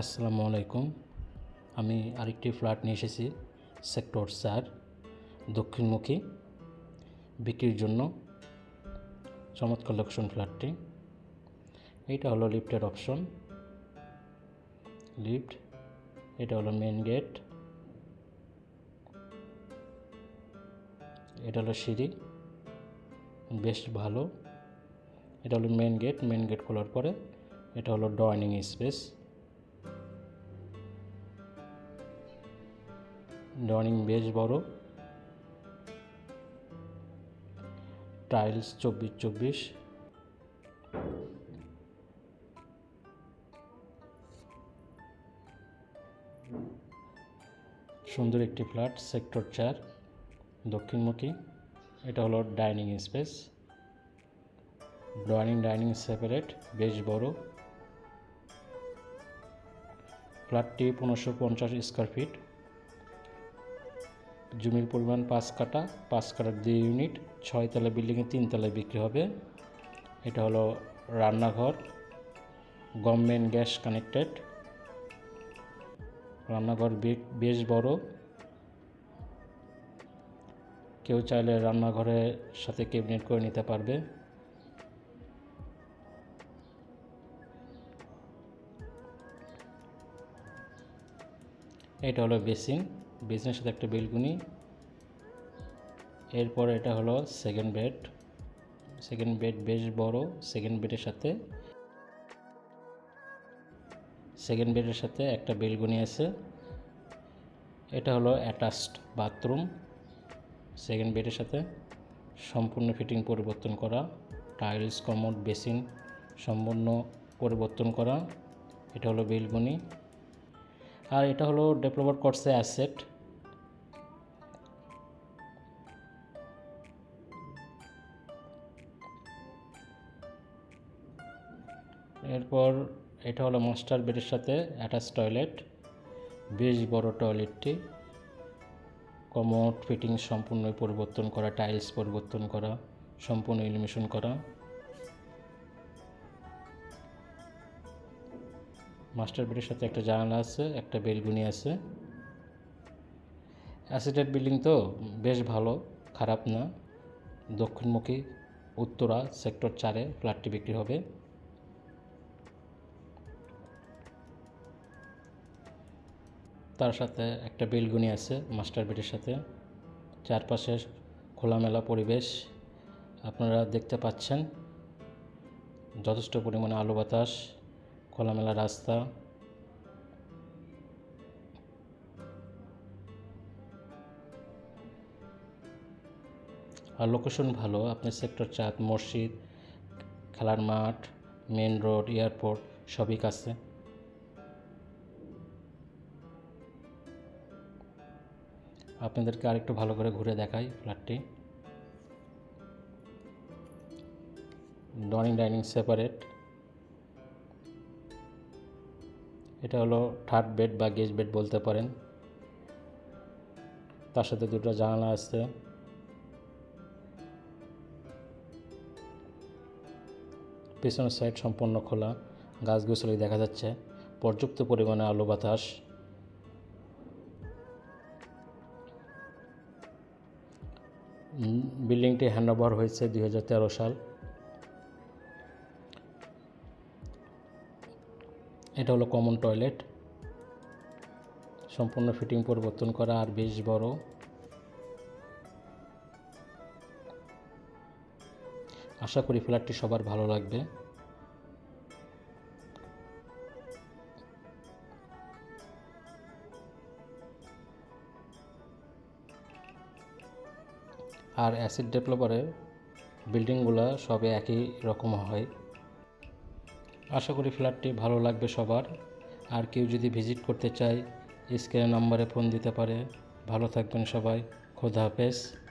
আসসালামু আলাইকুম। আমি আরেকটি ফ্ল্যাট নিয়ে এসেছি, সেক্টর চার, দক্ষিণমুখী। বিক্রির জন্য চমৎকার লোকেশন ফ্ল্যাটটি। এইটা হলো লিফটের অপশন লিফট, এটা হলো মেন গেট এটা হলো সিঁড়ি। বেশ ভালো। এটা হলো মেন গেট মেন গেট খোলার পরে এটা হলো ডাইনিং স্পেস ডাইনিং বেশ বড়। টাইলস চব্বিশ চব্বিশ। সুন্দর একটি ফ্ল্যাট সেক্টর চার, দক্ষিণমুখী। এটা হলো dining space dining dining separate বেশ বড়। ফ্ল্যাটটি পনেরোশো পঞ্চাশ স্কোয়ার ফিট জমির পরিমাণ পাঁচ কাটা পাঁচ কাটার দুই ইউনিট ছয়তলা বিল্ডিংয়ে তিনতলায় বিক্রি হবে। এটা হলো রান্নাঘর গভর্নমেন্ট গ্যাস কানেক্টেড রান্নাঘর বেশ বড়। কেউ চাইলে রান্নাঘরের সাথে ক্যাবিনেট করে নিতে পারবে। এটা হলো বেসিন বেসিনের সাথে একটা বেলকুনি। এরপর এটা হলো সেকেন্ড বেড সেকেন্ড বেড বেশ বড় সেকেন্ড বেডের সাথে সেকেন্ড বেডের সাথে একটা বেলকুনি আছে। এটা হলো অ্যাটাচড বাথরুম সেকেন্ড বেডের সাথে সম্পূর্ণ ফিটিং পরিবর্তন করা। টাইলস কমোড বেসিন সম্পূর্ণ পরিবর্তন করা। এটা হলো বেলকনি। আর এটা হলো ডেভেলপার করছে অ্যাসেট এরপর এটা হলো মাস্টার বেডের সাথে অ্যাটাচ টয়লেট, বেশ বড় টয়লেটটি। কমোড ফিটিং সম্পূর্ণ পরিবর্তন করা, টাইলস পরিবর্তন করা, সম্পূর্ণ ইলিমিশন করা। মাস্টার বেডের সাথে একটা জানালা আছে, একটা বেলগুনি আছে। অ্যাসিডেড বিল্ডিং তো বেশ ভালো, খারাপ না। দক্ষিণমুখী, উত্তরা, সেক্টর চারে ফ্ল্যাটটি বিক্রি হবে। তার সাথে একটা বেলগুনি আছে, মাস্টার বেডের সাথে। চারপাশে খোলামেলা পরিবেশ আপনারা দেখতে পাচ্ছেন। যথেষ্ট পরিমাণে আলো বাতাস, খোলামেলা রাস্তা। আর লোকেশন ভালো, আপনি সেক্টর চাঁদ, মসজিদ, খেলার মাঠ মেন রোড এয়ারপোর্ট সবই কাছে। আপনাদেরকে আরেকটু ভালো করে ঘুরে দেখাই ফ্ল্যাটটি। ডনিং ডাইনিং সেপারেট এটা হলো থার্ড বেড বা গেজ বেড বলতে পারেন। তার সাথে দুটো জানালা আছে। পেছনের সাইড সম্পূর্ণ খোলা। গাছগুছালি দেখা যাচ্ছে। পর্যাপ্ত পরিমাণে আলো বাতাস। বিল্ডিংটি হ্যান্ডওভার হয়েছে দু হাজার তেরো সাল। এটা হলো কমন টয়লেট সম্পূর্ণ ফিটিং পরিবর্তন করা আর বেশ বড়। আশা করি ফ্ল্যাটটি সবার ভালো লাগবে। আর অ্যাসিড ডেভেলপারে বিল্ডিংগুলো সবে একই রকম হয়। আশা করি ফ্ল্যাটটি ভালো লাগবে সবার। আর কেউ যদি ভিজিট করতে চায় স্ক্রিনের নাম্বারে ফোন দিতে পারে। ভালো থাকবেন সবাই। খোদা হাফেজ।